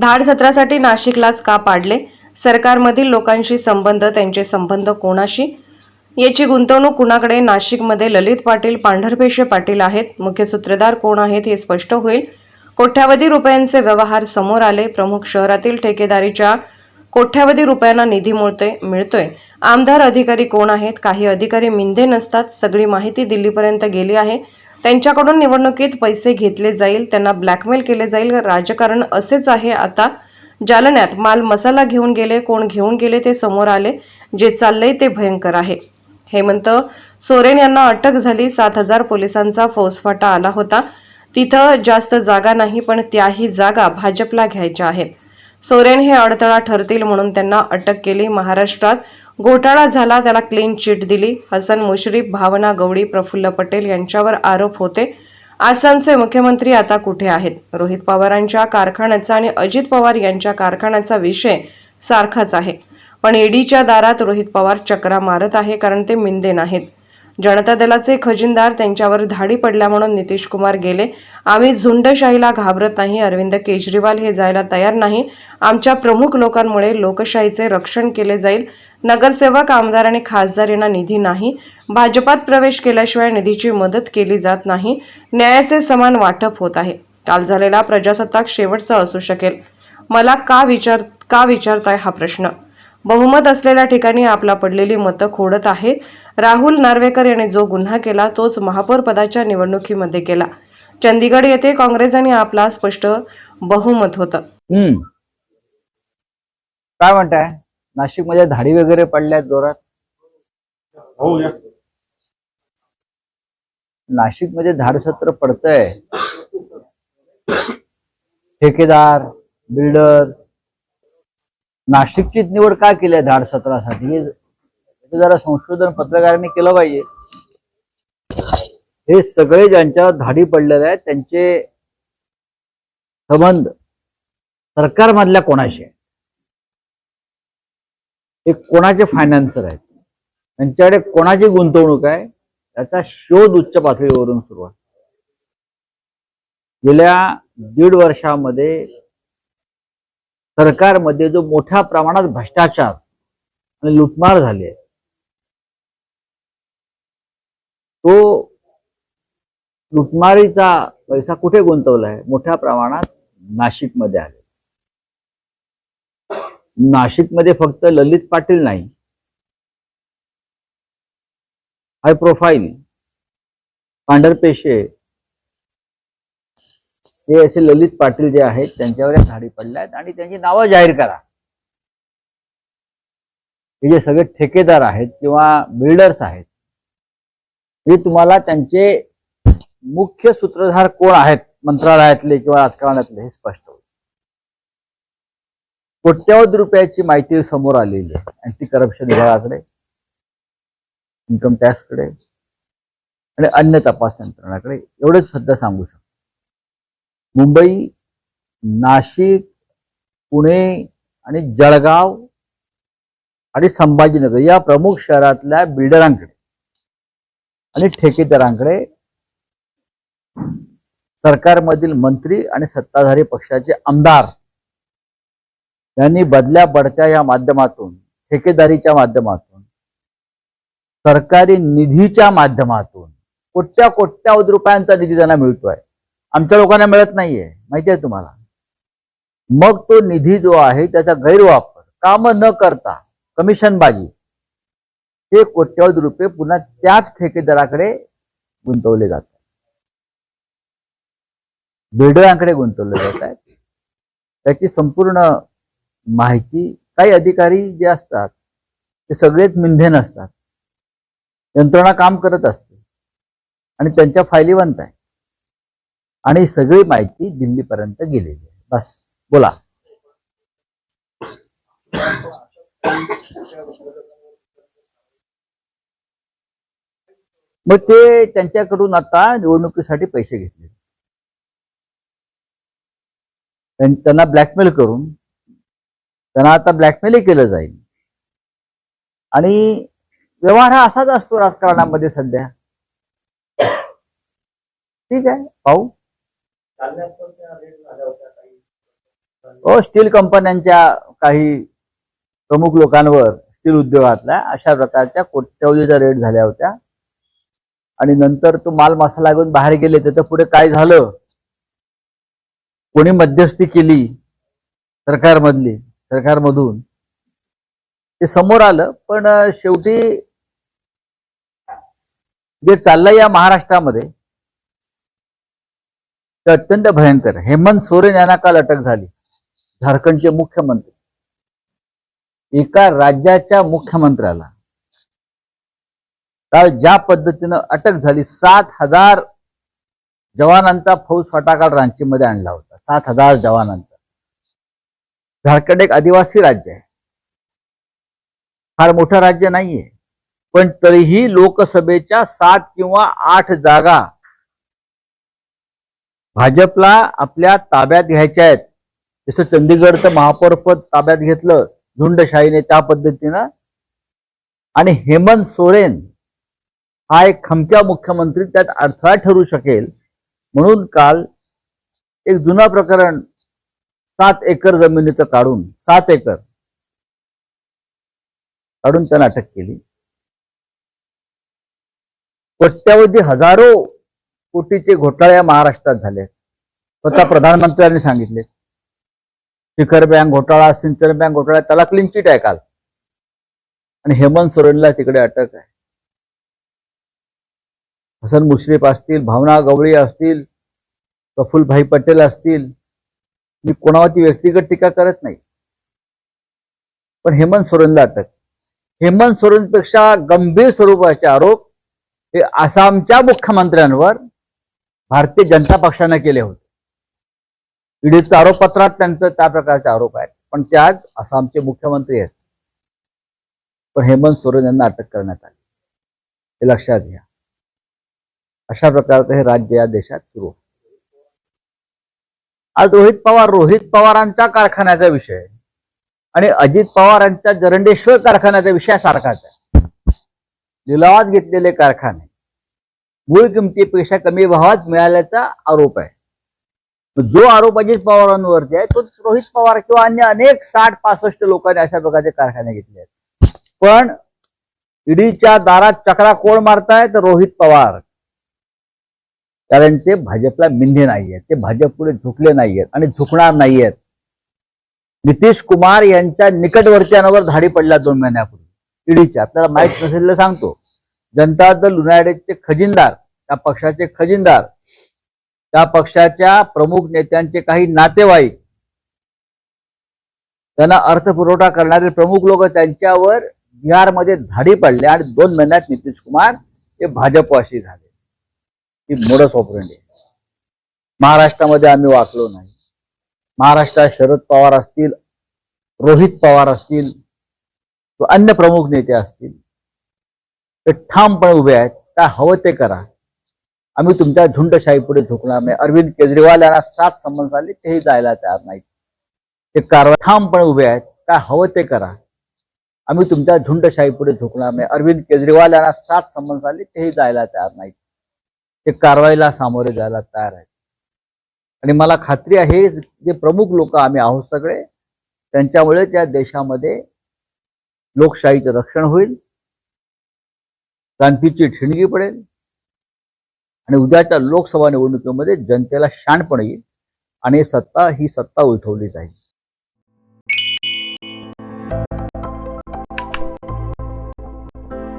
धाड सत्रासाठी नाशिकलाच का पाडले? सरकारमधील लोकांशी संबंध त्यांचे संबंध कोणाशी? याची गुंतवणूक कुणाकडे? नाशिकमध्ये ललित पाटील पांढरपेशे पाटील आहेत. मुख्य सूत्रधार कोण आहेत हे स्पष्ट होईल. कोट्यावधी रुपयांचे व्यवहार समोर आले. प्रमुख शहरातील ठेकेदारीच्या कोट्यावधी रुपयांना निधी मिळतोय मिळतोय. आमदार अधिकारी कोण आहेत? काही अधिकारी मिंधे नसतात. सगळी माहिती दिल्लीपर्यंत गेली आहे. त्यांच्याकडून निवडणुकीत पैसे घेतले जाईल त्यांना ब्लॅकमेल केले जाईल. राजकारण असेच आहे आता. जालन्यात माल मसाला घेऊन गेले कोण घेऊन गेले ते समोर आले. जे चाललंय ते भयंकर आहे. हेमंत सोरेन यांना अटक झाली. सात हजार पोलिसांचा फौजफाटा आला होता. तिथं जास्त जागा नाही पण त्याही जागा भाजपला घ्यायच्या आहेत. सोरेन हे अडथळा ठरतील म्हणून त्यांना अटक केली. महाराष्ट्रात घोटाळा झाला त्याला क्लीन चिट दिली. हसन मुश्रीफ भावना गवडी प्रफुल्ल पटेल यांच्यावर आरोप होते. आसामचे मुख्यमंत्री आता कुठे आहेत? रोहित पवारांच्या कारखान्याचा आणि अजित पवार यांच्या कारखान्याचा विषय सारखाच आहे. पण ईडीच्या दारात रोहित पवार चक्रा मारत आहे कारण ते मिंदे नाहीत. जनता दलाचे खजिनदार त्यांच्यावर धाडी पडल्या म्हणून नितीश कुमार गेले. आम्ही झुंडशाहीला घाबरत नाही अरविंद केजरीवाल हे जायला तयार नाही. आमच्या प्रमुख लोकांमुळे लोकशाहीचे रक्षण केले जाईल. नगरसेवक आमदार आणि खासदार यांना निधी नाही. भाजपात प्रवेश केल्याशिवाय निधीची मदत केली जात नाही. न्यायाचे समान वाटप होत आहे. काल झालेला प्रजासत्ताक शेवटचा असू शकेल. मला का विचार का विचारताय हा प्रश्न? बहुमत असलेल्या ठिकाणी आपला पडलेली मतं खोडत आहेत. राहुल नार्वेकर याने जो गुन्हा केला तोच महापौर पदाच्या निवडणुकीमध्ये केला चंदीगड येथे काँग्रेस आणि आपला स्पष्ट बहुमत होतं. हम्म. काय म्हणताय? नाशिकमध्ये धाडी वगैरे पडल्यात जोरात? हो नाशिकमध्ये धाडसत्र पडतंय. ठेकेदार बिल्डर नाशिकची निवड का केली आहे धाड सत्रासाठी? हे जरा संशोधन पत्रकारांनी केलं पाहिजे. हे सगळे ज्यांच्या धाडी पडलेले आहेत त्यांचे संबंध सरकारमधल्या कोणाशी आहे हे कोणाचे फायनान्सर आहेत? त्यांच्याकडे कोणाची गुंतवणूक आहे? त्याचा शोध उच्च पातळीवरून सुरू आहे. गेल्या दीड वर्षामध्ये सरकारमध्ये जो मोठ्या प्रमाणात भ्रष्टाचार आणि लुटमार झाली आहे तो लुटमारीचा पैसा कुठे गुंतवला आहे? मोठ्या प्रमाणात नाशिकमध्ये आहे. नाशिकमध्ये फक्त ललित पाटील नाही. High profile. पांढरपेशे. हे असे ललित पाटील जे आहेत त्यांच्यावर या धाडी पडल्या आहेत आणि त्यांची नावं जाहीर करा. हे जे सगळे ठेकेदार आहेत किंवा बिल्डर्स आहेत हे तुम्हाला त्यांचे मुख्य सूत्रधार कोण आहेत मंत्रालयातले किंवा राजकारणातले हे स्पष्ट होईल. कोट्यावधी रुपयाची माहिती समोर आलेली आहे. अँटी करप्शन विभागाकडे इन्कम टॅक्सकडे आणि अन्य तपास यंत्रणाकडे एवढंच सध्या सांगू शकतो. मुंबई नाशिक पुणे आणि जळगाव आणि संभाजीनगर या प्रमुख शहरातल्या बिल्डरांकडे आणि ठेकेदारांकडे सरकारमधील मंत्री आणि सत्ताधारी पक्षाचे आमदार यांनी बदल्या बडत्या या माध्यमातून ठेकेदारीच्या माध्यमातून सरकारी निधीच्या माध्यमातून कोट्या कोट्यावधी रुपयांचा निधी त्यांना मिळतोय. आमच्या लोकांना मिळत नाहीये. माहिती आहे तुम्हाला? मग तो निधी जो आहे त्याचा गैरवापर काम न करता कमिशनबाजी ते कोट्यावधी रुपये पुन्हा त्याच ठेकेदाराकडे गुंतवले जातात. बिल्डरांकडे गुंतवले जात आहेत त्याची संपूर्ण माहिती काही अधिकारी जे असतात ते सगळेच मिंधे नसतात यंत्रणा काम करत असते. आणि त्यांच्या फायली बनत आहे. आणि सगळी माहिती दिल्लीपर्यंत गेलेली आहे. बस बोला. मग ते त्यांच्याकडून आता निवडणुकीसाठी पैसे घेतले. त्यांना ब्लॅकमेल करून त्यांना आता ब्लॅकमेलही केलं जाईल. आणि व्यवहार हा असाच असतो राजकारणामध्ये सध्या. ठीक आहे पाहू. हो स्टील कंपन्यांच्या काही प्रमुख लोकांवर स्टील उद्योगातल्या अशा प्रकारच्या कोट्यवधीच्या रेट झाल्या होत्या. आणि नंतर तो माल मसाला घेऊन बाहेर गेले तर पुढे काय झालं? कोणी मध्यस्थी केली सरकारमधली सरकारमधून? ते समोर आलं पण शेवटी जे चाललंय या महाराष्ट्रामध्ये ते अत्यंत भयंकर. हेमंत सोरेन यांना काल अटक झाली. झारखंडचे मुख्यमंत्री. एका राज्याच्या मुख्यमंत्र्याला. काल ज्या पद्धतीनं अटक झाली सात हजार जवानांचा फौज फाटा काल रांचीमध्ये आणला होता. सात हजार जवानांचा. झारखंड एक आदिवासी राज्य आहे. फार मोठं राज्य नाहीये. पण तरीही लोकसभेच्या सात किंवा आठ जागा भाजपला आपल्या ताब्यात घ्यायच्या आहेत. जसं चंदीगडचं महापौरपद ताब्यात घेतलं झुंडशाहीने त्या पद्धतीनं. आणि हेमंत सोरेन हा एक खमक्या मुख्यमंत्री त्यात अडथळा ठरू शकेल. म्हणून काल एक जुनं प्रकरण सात एकर जमिनीचं काढून सात एकर काढून त्यांना अटक केली. कोट्यावधी हजारो कोटीचे घोटाळे या महाराष्ट्रात झाले स्वतः प्रधानमंत्र्यांनी सांगितले. शिखर बँक घोटाळा सिंचन बँक घोटाळा त्याला क्लीन चिट आहे काल. आणि हेमंत सोरेनला तिकडे अटक आहे. हसन मुश्रीफ असतील भावना गवळी असतील प्रफुल्लभाई पटेल असतील मी कोणावरती व्यक्तिगत टीका करत नाही. पण हेमंत सोरेनला अटक. हेमंत सोरेनपेक्षा गंभीर स्वरूपाचे आरोप हे आसामच्या मुख्यमंत्र्यांवर भारतीय जनता पक्षाने केले होते. ईडीच्या आरोपपत्रात त्यांचं त्या प्रकारचे आरोप आहेत. पण ते आज आसामचे मुख्यमंत्री आहेत. पण हेमंत सोरेन यांना अटक करण्यात आली. हे लक्षात घ्या. अशा प्रकारचं हे राज्य या देशात सुरू आज रोहित पवार रोहित पवारांच्या कारखान्याचा विषय आणि अजित पवार यांच्या जरंडेश्वर कारखान्याचा विषय सारखाच आहे. लिलावात घेतलेले कारखाने मूळ किमतीपेक्षा कमी भावात मिळाल्याचा आरोप आहे. जो आरोप अजित पवारांवरती आहे तो रोहित पवार किंवा अन्य अनेक साठ पासष्ट लोकांनी अशा प्रकारचे कारखाने घेतले आहेत. पण ईडीच्या दारात चक्रा कोण तर रोहित पवार. कारण ते भाजपला मिंधे नाहीयेत. ते भाजप पुढे झुकले नाहीयेत आणि झुकणार नाहीयेत. नितीश कुमार यांच्या निकटवर्त्यांवर धाडी पडल्या दोन महिन्यापूर्वी. ईडीच्या. आपल्याला माहीत नसेल सांगतो. जनता दल युनायटेडचे खजिनदार त्या पक्षाचे खजिनदार त्या पक्षाच्या प्रमुख नेत्यांचे काही नातेवाईक त्यांना अर्थपुरवठा करणारे प्रमुख लोक त्यांच्यावर बिहारमध्ये धाडी पडले आणि दोन महिन्यात नितीश कुमार हे भाजपवाशी झाले ही मोडस ऑपरेंडी आहे. महाराष्ट्रामध्ये आम्ही वाचलो नाही महाराष्ट्रात शरद पवार असतील रोहित पवार असतील अन्य प्रमुख नेते असतील ते ठामपणे उभे आहेत. काय हवं ते करा. आम्ही तुमच्या झुंडशाही पुढे झुकणार नाही. अरविंद केजरीवाल यांना सात संबंध आले तेही जायला तयार नाहीत. ते कारवाई ठामपणे उभे आहेत. काय हवं ते करा. आम्ही तुमच्या झुंडशाही पुढे झुकणार नाही. अरविंद केजरीवाल यांना सात संबंध आले तेही जायला तयार नाहीत. ते कारवाईला सामोरे जायला तयार आहेत. आणि मला खात्री आहे जे प्रमुख लोक आम्ही आहोत सगळे त्यांच्यामुळे त्या देशामध्ये लोकशाहीचं रक्षण होईल. क्रांतीची ठिणगी पडेल. आणि उद्याच्या लोकसभा निवडणुकीमध्ये जनतेला शाणपण येईल. आणि सत्ता ही सत्ता उलथवली जाईल.